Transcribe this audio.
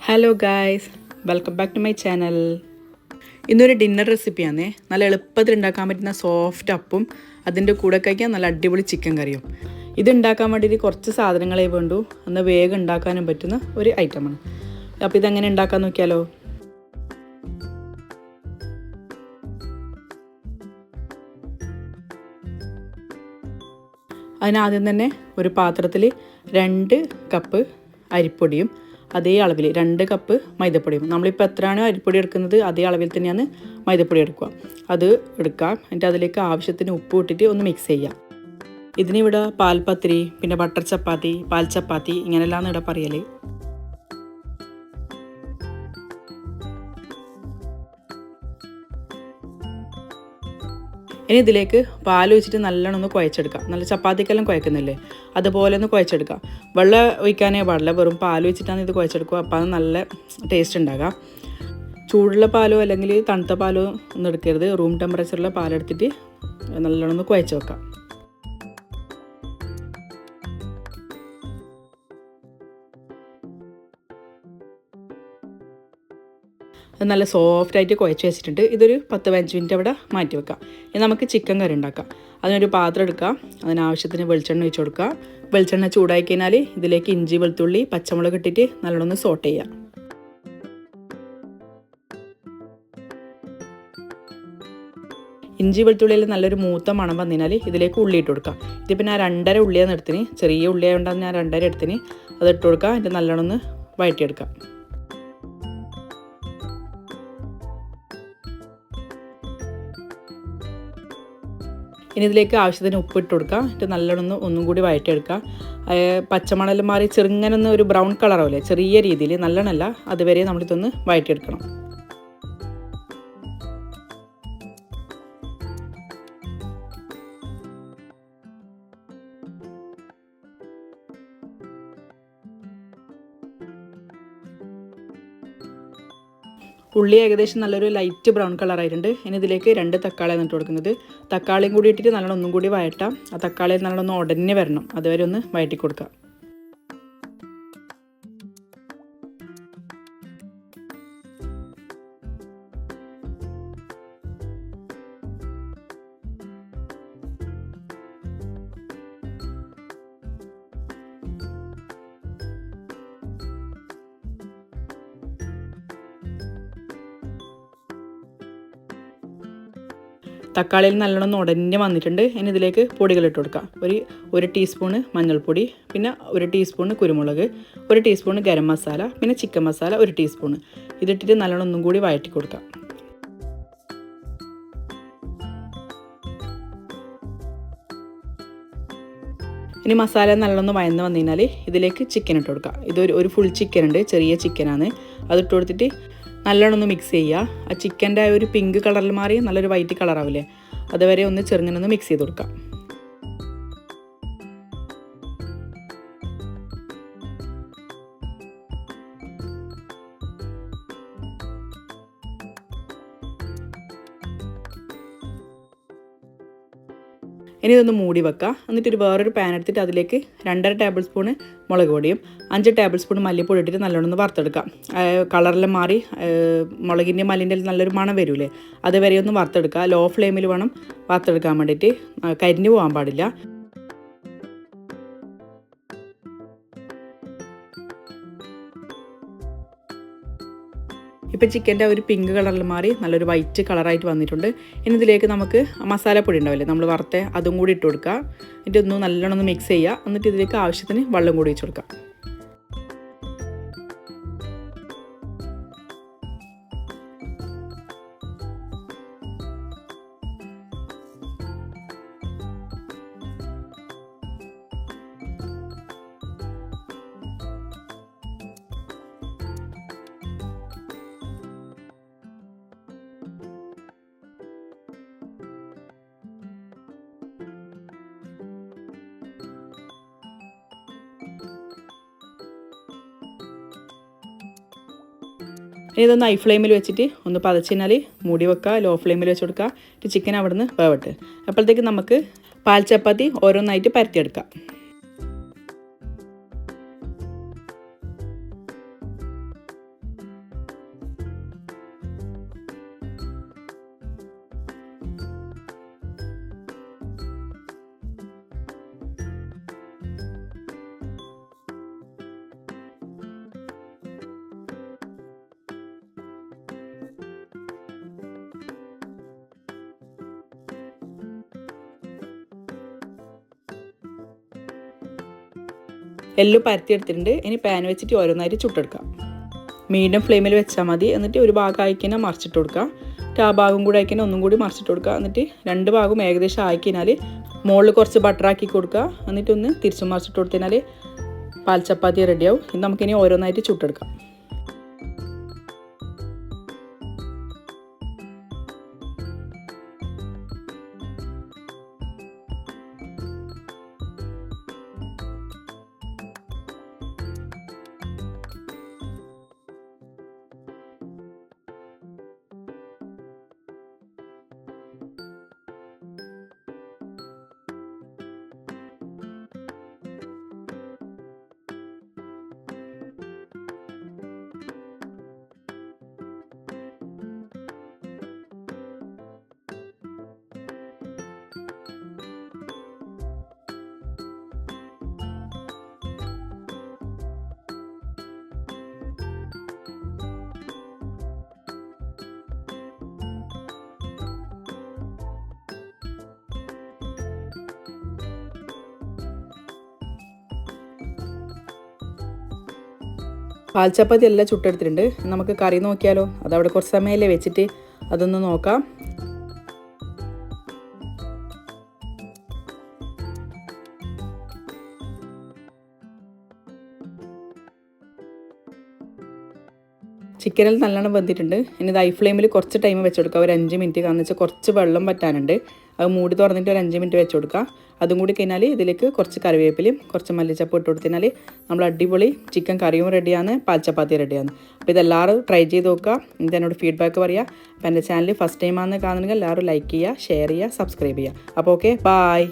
Hello guys welcome back to my channel ഇന്നൊരു dinner റെസിപ്പിയാണേ നല്ല എളുപ്പത്തിൽ ഉണ്ടാക്കാൻ പറ്റുന്ന സോഫ്റ്റ് അപ്പും അതിന്റെ കൂടെ കഴിക്കാൻ നല്ല അടിപൊളി ചിക്കൻ കറിയും. ഇത് ഉണ്ടാക്കാൻ വേണ്ടിയിട്ട് കുറച്ച് സാധനങ്ങളെ വേണ്ടൂ. അന്ന് വേഗം ഉണ്ടാക്കാനും പറ്റുന്ന ഒരു ഐറ്റമാണ് അപ്പോൾ ഇതെങ്ങനെ ഉണ്ടാക്കാൻ നോക്കിയാലോ? അതിനാദ്യം തന്നെ ഒരു പാത്രത്തിൽ രണ്ട് കപ്പ് അരിപ്പൊടിയും അതേ അളവിൽ രണ്ട് കപ്പ് മൈദപ്പൊടിയും നമ്മളിപ്പോൾ എത്രയാണ് അരിപ്പൊടി എടുക്കുന്നത്? അതേ അളവിൽ തന്നെയാണ് മൈദപ്പൊടി എടുക്കുക. അത് എടുക്കാം. എന്നിട്ട് അതിലേക്ക് ആവശ്യത്തിന് ഉപ്പ് ഇട്ടിട്ട് ഒന്ന് മിക്സ് ചെയ്യുക ഇതിനിവിടെ പാൽപത്തിരി പിന്നെ ബട്ടർ ചപ്പാത്തി പാൽ ചപ്പാത്തി ഇങ്ങനെയെല്ലാം ഇവിടെ പറയൽ. ഇനി ഇതിലേക്ക് പാൽ ഒഴിച്ചിട്ട് നല്ലോണം ഒന്ന് കുഴച്ചെടുക്കാം. നല്ല ചപ്പാത്തിക്കെല്ലാം കുഴക്കുന്നില്ലേ? അതുപോലെ ഒന്ന് കുഴച്ചെടുക്കാം. വെള്ളം ഒഴിക്കാനേ പാടില്ല. വെറും പാൽ ഒഴിച്ചിട്ടാണ് ഇത് കുഴച്ചെടുക്കുക. അപ്പോൾ അത് നല്ല ടേസ്റ്റ് ഉണ്ടാകാം. ചൂടുള്ള പാലോ അല്ലെങ്കിൽ തണുത്ത പാലോ ഒന്നും എടുക്കരുത്. റൂം ടെമ്പറേച്ചറിലെ പാലെടുത്തിട്ട് നല്ലോണം ഒന്ന് കുഴച്ച് വെക്കാം. നല്ല സോഫ്റ്റ് ആയിട്ട് കുഴച്ച് വെച്ചിട്ടുണ്ട്. ഇതൊരു പത്ത് പതിനഞ്ച് മിനിറ്റ് അവിടെ മാറ്റി വെക്കാം. ഇനി നമുക്ക് ചിക്കൻ കറി ഉണ്ടാക്കാം. അതിനൊരു പാത്രം എടുക്കാം. അതിനാവശ്യത്തിന് വെളിച്ചെണ്ണ ഒഴിച്ച് കൊടുക്കുക. വെളിച്ചെണ്ണ ചൂടായി കഴിഞ്ഞാൽ ഇതിലേക്ക് ഇഞ്ചി വെളുത്തുള്ളി പച്ചമുളക് ഇട്ടിട്ട് നല്ലോണം സോട്ട് ചെയ്യാം ഇഞ്ചി വെളുത്തുള്ളിയിൽ നല്ലൊരു മൂത്ത മണം വന്നതിനാൽ ഇതിലേക്ക് ഉള്ളി ഇട്ട് കൊടുക്കാം. ഇതിപ്പോൾ ഞാൻ രണ്ടര ഉള്ളിയാണ് എടുത്തിന്. ചെറിയ ഉള്ളിയായതുകൊണ്ടാണ് ഞാൻ രണ്ടര എടുത്തിന്. അത് ഇട്ട് കൊടുക്കുക അതിന്റെ നല്ലോണം ഒന്ന് വഴറ്റിയെടുക്കാം. ഇനി ഇതിലേക്ക് ആവശ്യത്തിന് ഉപ്പ് ഇട്ട് കൊടുക്കുക എന്നിട്ട് നല്ലോണം ഒന്നും കൂടി വഴറ്റിയെടുക്കുക പച്ചമണൽ മാറി ചെറുങ്ങനൊന്ന് ഒരു ബ്രൗൺ കളറാവില്ലേ ചെറിയ രീതിയിൽ നല്ലോണമല്ല അതുവരെ നമ്മളിതൊന്ന് വഴറ്റിയെടുക്കണം ഉള്ളി ഏകദേശം നല്ലൊരു ലൈറ്റ് ബ്രൗൺ കളറായിട്ടുണ്ട് ഇനി ഇതിലേക്ക് രണ്ട് തക്കാളിയാണ് ഇട്ട് കൊടുക്കുന്നത്. തക്കാളിയും കൂടി ഇട്ടിട്ട് നല്ലോണം ഒന്നും കൂടി വഴട്ടാം ആ തക്കാളി നല്ലോണം ഒന്ന് ഉടനെ വരണം. അതുവരെ ഒന്ന് വഴറ്റി കൊടുക്കാം. തക്കാളിയിൽ നല്ലോണം ഉടനെ വന്നിട്ടുണ്ട്. ഇനി ഇതിലേക്ക് പൊടികൾ ഇട്ട് കൊടുക്കാം. ഒരു ഒരു ടീസ്പൂണ് മഞ്ഞൾപ്പൊടി പിന്നെ ഒരു ടീസ്പൂണ് കുരുമുളക് ഒരു ടീസ്പൂണ് ഗരം മസാല പിന്നെ ചിക്കൻ മസാല ഒരു ടീസ്പൂണ് ഇതിട്ടിട്ട് നല്ലോണം ഒന്നും കൂടി വഴറ്റി കൊടുക്കാം. ഇനി മസാല നല്ലോണം വയന്ന് വന്നു കഴിഞ്ഞാൽ ഇതിലേക്ക് ചിക്കൻ ഇട്ട് കൊടുക്കാം. ഇതൊരു ഒരു ഫുൾ ചിക്കൻ ഉണ്ട്. ചെറിയ ചിക്കനാണ് അതിട്ട് കൊടുത്തിട്ട് നല്ലോണം ഒന്ന് മിക്സ് ചെയ്യുക. ആ ചിക്കന്റെ ഒരു പിങ്ക് കളറിൽ മാറി നല്ലൊരു വൈറ്റ് കളറാവില്ലേ അതുവരെ ഒന്ന് ചെറുങ്ങനെ ഒന്ന് മിക്സ് ചെയ്ത് കൊടുക്കാം ഇനി ഇതൊന്ന് മൂടി വെക്കുക എന്നിട്ട് ഒരു വേറൊരു പാൻ എടുത്തിട്ട് അതിലേക്ക് രണ്ടര ടേബിൾ സ്പൂണ് മുളക് പൊടിയും അഞ്ച് ടേബിൾ സ്പൂൺ മല്ലിപ്പൊടി ഇട്ടിട്ട് നല്ലോണം ഒന്ന് വറുത്തെടുക്കാം. കളറെല്ലാം മാറി മുളകിന്റെ മല്ലിന്റെ നല്ലൊരു മണം വരൂലേ? അതുവരെ ഒന്ന് വറുത്തെടുക്കുക. ലോ ഫ്ലെയിമിൽ വേണം വറുത്തെടുക്കാൻ വേണ്ടിയിട്ട്. കരിഞ്ഞു പോകാൻ പാടില്ല. ഇപ്പോൾ ചിക്കന്റെ ഒരു പിങ്ക് കളറിൽ മാറി നല്ലൊരു വൈറ്റ് കളറായിട്ട് വന്നിട്ടുണ്ട്. ഇനി ഇതിലേക്ക് നമുക്ക് മസാലപ്പൊടി ഉണ്ടാവില്ലേ? നമ്മൾ വറുത്ത അതും കൂടി ഇട്ട് കൊടുക്കുക. എന്നിട്ട് ഒന്ന് നല്ലോണം ഒന്ന് മിക്സ് ചെയ്യുക. എന്നിട്ട് ഇതിലേക്ക് ആവശ്യത്തിന് വെള്ളം കൂടി വെച്ച് കൊടുക്കുക. ഇതൊന്ന് ഹൈ ഫ്ലെയിമിൽ വെച്ചിട്ട് ഒന്ന് പതച്ച് കഴിഞ്ഞാൽ മൂടി വെക്കുക ലോ ഫ്ലെയിമിൽ വെച്ച് കൊടുക്കുക ചിക്കൻ അവിടെ നിന്ന് വേവട്ട്. അപ്പോഴത്തേക്ക് നമുക്ക് പാൽ ചപ്പാത്തി ഓരോന്നായിട്ട് പരത്തിയെടുക്കാം എല്ലാം പരത്തി എടുത്തിട്ടുണ്ട്. ഇനി പാൻ വെച്ചിട്ട് ഓരോന്നായിട്ട് ചുട്ടെടുക്കാം. മീഡിയം ഫ്ലെയിമിൽ വെച്ചാൽ മതി. എന്നിട്ട് ഒരു ഭാഗം ആയിക്കഴിഞ്ഞാൽ മറിച്ചിട്ട് കൊടുക്കുക എന്നിട്ട് ആ ഭാഗം കൂടി ആയിക്കഴിഞ്ഞാൽ ഒന്നും കൂടി മറിച്ചിട്ട് കൊടുക്കുക എന്നിട്ട് രണ്ട് ഭാഗവും ഏകദേശം ആയിക്കഴിഞ്ഞാൽ മുകളിൽ കുറച്ച് ബട്ടർ ആക്കി കൊടുക്കുക. എന്നിട്ട് ഒന്ന് തിരിച്ചും മറിച്ചിട്ട് കൊടുത്തതിനാൽ പാൽ ചപ്പാത്തി റെഡിയാവും ഇത് നമുക്കിനി ഓരോന്നായിട്ട് ചുട്ടെടുക്കാം. പാൽ ചപ്പാത്തി എല്ലാം ചുട്ടെടുത്തിട്ടുണ്ട്. നമുക്ക് കറി നോക്കിയാലോ? അതവിടെ കുറച്ച് സമയമല്ലേ വെച്ചിട്ട് അതൊന്ന് നോക്കാം. ചിക്കനിൽ നല്ലോണം വെന്തിട്ടുണ്ട്. ഇനി ഇത് ഐ ഫ്ലെയിമിൽ കുറച്ച് ടൈം വെച്ചെടുക്കുക ഒരു അഞ്ച് മിനിറ്റ് കാരണം വെച്ചാൽ കുറച്ച് വെള്ളം പറ്റാനുണ്ട് അത് മൂടി തുറന്നിട്ട് ഒരു അഞ്ച് മിനിറ്റ് വെച്ച് കൊടുക്കുക. അതും കൂടി കഴിഞ്ഞാൽ ഇതിലേക്ക് കുറച്ച് കറിവേപ്പിലയും കുറച്ച് മല്ലിച്ചപ്പ് ഇട്ട് കൊടുത്താൽ നമ്മൾ അടിപൊളി ചിക്കൻ കറിയും റെഡിയാണ് പാൽച്ചപ്പാത്തി റെഡിയാണ് അപ്പോൾ ഇതെല്ലാവരും ട്രൈ ചെയ്ത് നോക്കുക. ഇത് എന്നോട് ഫീഡ്ബാക്ക് പറയുക. അപ്പോൾ എന്റെ ചാനൽ ഫസ്റ്റ് ടൈം ആണെന്ന് കാണുന്നെങ്കിൽ എല്ലാവരും ലൈക്ക് ചെയ്യുക ഷെയർ ചെയ്യുക സബ്സ്ക്രൈബ് ചെയ്യുക. അപ്പോൾ ഓക്കെ ബായ്